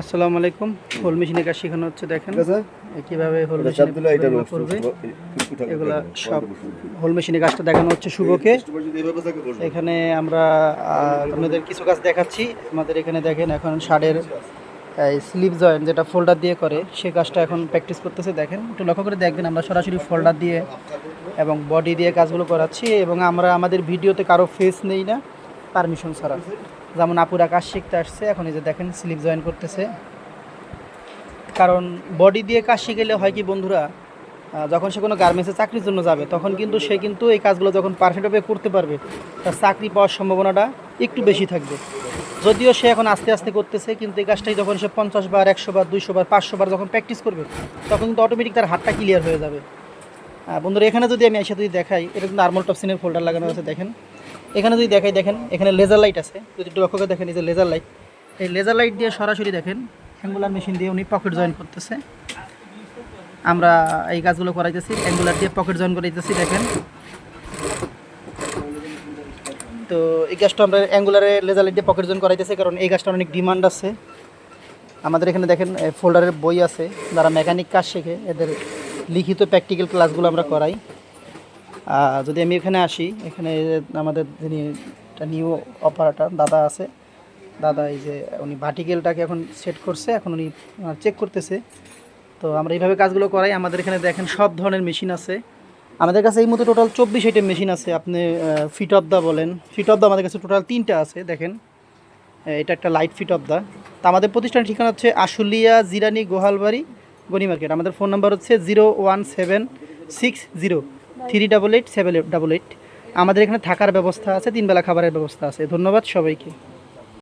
আসসালামু আলাইকুম। হোল মেশিনে কাজ শেখানো হচ্ছে দেখেন। কীভাবে হোল মেশিনে করবে। এগুলা সব হোল মেশিনে কাজটা দেখানো হচ্ছে শুভকে। এখানে আমরা আপনাদের কিছু কাজ দেখাচ্ছি। আমাদের এখানে দেখেন এখন শার্টের স্লিপ জয়েন্ট যেটা ফোল্ডার দিয়ে করে সে কাজটা এখন প্র্যাকটিস করতেছে। দেখেন একটু লক্ষ্য করে দেখবেন আমরা সরাসরি ফোল্ডার দিয়ে এবং বডি দিয়ে কাজগুলো করাচ্ছি এবং আমরা আমাদের ভিডিওতে কারও ফেস নেই না পারমিশন ছাড়া। যেমন আপুরা কাজ শিখতে আসছে, এখন এই যে দেখেন স্লিপ জয়েন করতেছে। কারণ বডি দিয়ে কাজ শিখেলে হয় কি বন্ধুরা যখন সে কোনো গার্মেন্টসে চাকরির জন্য যাবে, তখন কিন্তু সে কিন্তু এই কাজগুলো যখন পারফেক্টভাবে করতে পারবে, তার চাকরি পাওয়ার সম্ভাবনাটা একটু বেশি থাকবে। যদিও সে এখন আস্তে আস্তে করতেছে, কিন্তু এই কাজটাই যখন সে পঞ্চাশ বার, একশো বার, দুইশো বার, পাঁচশো বার যখন প্র্যাকটিস করবে, তখন কিন্তু অটোমেটিক তার হাতটা ক্লিয়ার হয়ে যাবে। বন্ধুরা, এখানে যদি আমি এসে যদি দেখাই, এটা কিন্তু আর্মল টপসিনের ফোল্ডার লাগানো আছে, দেখেন। এখানে যদি দেখাই, দেখেন, এখানে লেজার লাইট আছে। যদি একটু লক্ষ্য করে দেখেন, এই যে লেজার লাইট এই লেজার লাইট দিয়ে সরাসরি দেখেন অ্যাঙ্গুলার মেশিন দিয়ে উনি পকেট জয়েন করতেছে। আমরা এই কাজগুলো করাইতেছি অ্যাঙ্গুলার দিয়ে পকেট জয়েন করাইতেছি, দেখেন। তো এই গাছটা আমরা অ্যাঙ্গুলারে লেজার লাইট দিয়ে পকেট জয়েন করাইতেছি, কারণ এই গাছটা অনেক ডিমান্ড আছে। আমাদের এখানে দেখেন ফোল্ডারের বই আছে, যারা মেকানিক কাজ শেখে, এদের লিখিত প্র্যাকটিক্যাল ক্লাসগুলো আমরা করাই। যদি আমি এখানে আসি, এখানে আমাদের যিনি একটা নিউ অপারেটর দাদা আছে, দাদা এই যে উনি ভার্টিকেলটাকে এখন সেট করছে, এখন উনি চেক করতেছে। তো আমরা এইভাবে কাজগুলো করাই। আমাদের এখানে দেখেন সব ধরনের মেশিন আছে। আমাদের কাছে এই মতো টোটাল চব্বিশ আইটেম মেশিন আছে। আপনি ফিট অফ দা বলেন। ফিট অফ দা আমাদের কাছে টোটাল তিনটা আছে, দেখেন। এটা একটা লাইট ফিট অফ দা তা আমাদের প্রতিষ্ঠানের ঠিকানা হচ্ছে আশুলিয়া, জিরানি, গোহালবাড়ি গনি মার্কেট আমাদের ফোন নাম্বার হচ্ছে zero one seven six zero three double eight, seven double eight. আমাদের এখানে থাকার ব্যবস্থা আছে, তিনবেলা খাবারের ব্যবস্থা আছে। ধন্যবাদ সবাইকে।